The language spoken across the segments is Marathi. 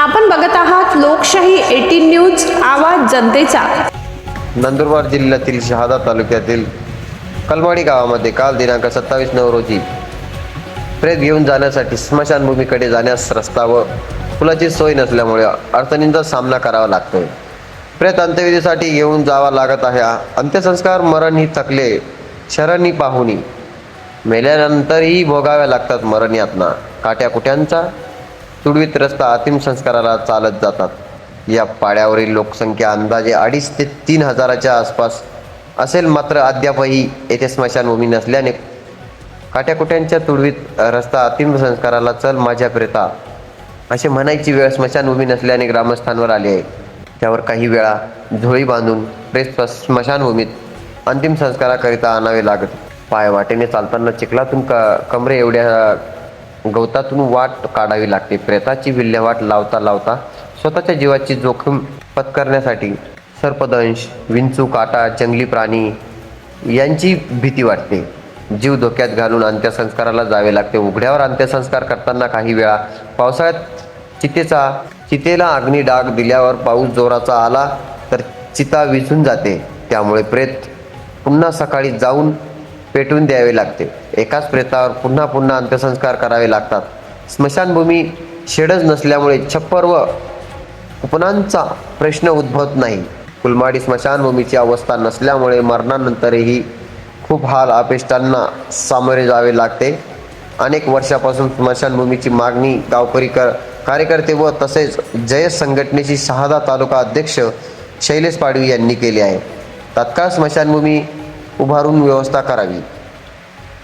आपण बघत आहात लोकशाही एटीन न्यूज आवाज जनतेचा. नंदुरबार जिल्ह्यातील शहादा तालुक्यातील कलवाडी गावामध्ये काल दिनांक सत्तावीस नऊ रोजी प्रेत घेऊन जाण्यासाठी स्मशानभूमीकडे जाण्यास रस्ता व पुलाची सोय नसल्यामुळे अडचणींचा सामना करावा लागतोय. प्रेत अंत्यविधीसाठी घेऊन जावा लागत आहे. अंत्यसंस्कार मरण ही थकले शरणी पाहुणी. मेल्यानंतरही भोगाव्या लागतात मरण यातना. काट्या कुट्यांचा तुडवीत रस्ता अंतिम संस्काराला चालत जातात. या पाड्यावरील लोकसंख्या अंदाजे अडीच ते तीन हजाराच्या आसपास असेल मात्र अद्यापही येथे स्मशानभूमी नसल्याने. काट्याकुट्यांच्या तुडवीत रस्ता अंतिम संस्काराला चल माझ्या प्रेता असे म्हणायची वेळ स्मशानभूमी नसल्याने ग्रामस्थांवर आली आहे. त्यावर काही वेळा झोळी बांधून प्रेस स्मशानभूमीत अंतिम संस्काराकरिता आणावे लागत. पाय वाटेने चालताना चिखलातून क कमरे एवढ्या गवतातून वाट काढावी लागते. प्रेताची विल्हेवाट लावता लावता स्वतःच्या जीवाची जोखीम पत्करण्यासाठी सर्पदंश विंचू काटा जंगली प्राणी यांची भीती वाटते. जीव धोक्यात घालून अंत्यसंस्काराला जावे लागते. उघड्यावर अंत्यसंस्कार करताना काही वेळा पावसाळ्यात चितेचा चितेला अग्नी डाग दिल्यावर पाऊस जोराचा आला तर चिता विझून जाते. त्यामुळे प्रेत पुन्हा सकाळी जाऊन पेटवून द्यावे लागते. एकाच प्रेतावर पुन्हा पुन्हा अंत्यसंस्कार करावे लागतात. स्मशानभूमी शेडच नसल्यामुळे छप्पर व कुपनांचा प्रश्न उद्भवत नाही. कुलमाडी स्मशानभूमीची अवस्था नसल्यामुळे मरणानंतरही खूप हाल अपेष्टांना सामोरे जावे लागते. अनेक वर्षापासून स्मशानभूमीची मागणी गावकरी कर कार्यकर्ते व तसेच जयस संघटनेची शहादा तालुका अध्यक्ष शैलेश पाडवी यांनी केली आहे. तत्काळ स्मशानभूमी उभारून व्यवस्था करावी.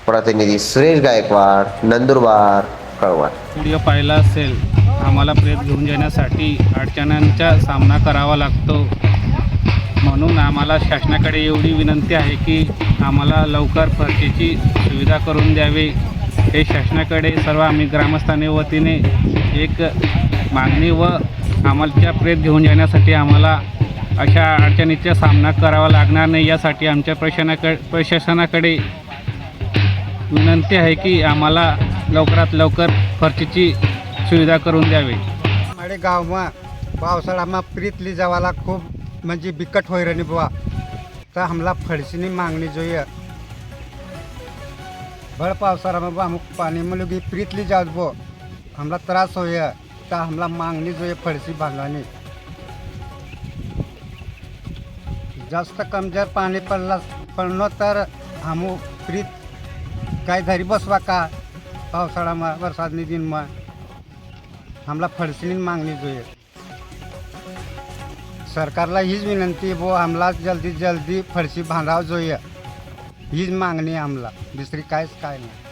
प्रतिनिधी सुरेश गायकवाड नंदुरबार कळवा व्हिडिओ पाहिला असेल आम्हाला प्रेत घेऊन जाण्यासाठी अडचणांचा सामना करावा लागतो. म्हणून आम्हाला शासनाकडे एवढी विनंती आहे की आम्हाला लवकर पर्चेची सुविधा करून द्यावी. हे शासनाकडे सर्व आम्ही ग्रामस्थाने वतीने एक मागणी व आम्हाला प्रेत घेऊन जाण्यासाठी आम्हाला अशा अडचणीचा सामना करावा लागणार नाही यासाठी आमच्या प्रशासनाकडे प्रशासनाकडे विनंती आहे की आम्हाला लवकरात लवकर फरशीची सुविधा करून द्यावी. माडे गावमा पावसाळामा प्रीतली जावाला खूप म्हणजे बिकट होई रणी बुवा. तर हमला फडशीनी मागणी जोय भर पावसाळामा बुवा अमुक पाणी मुलगी प्रीतली जावत बो हमला त्रास होय तर हमला मागणी जोय फडशी बांधवानी. जास्त कम जर पाणी पडला पडलो तर हमू फ्रीज काय घरी बसवा का? पावसाळा पावसाळामा दिन मग आम्हाला फडसणी मागणी जो सरकारला हीच विनंती बो आम्हाला जल्दी जल्दी फडशी बांधाव जो हीच मागणी आम्हाला. दुसरी कायच काय नाही.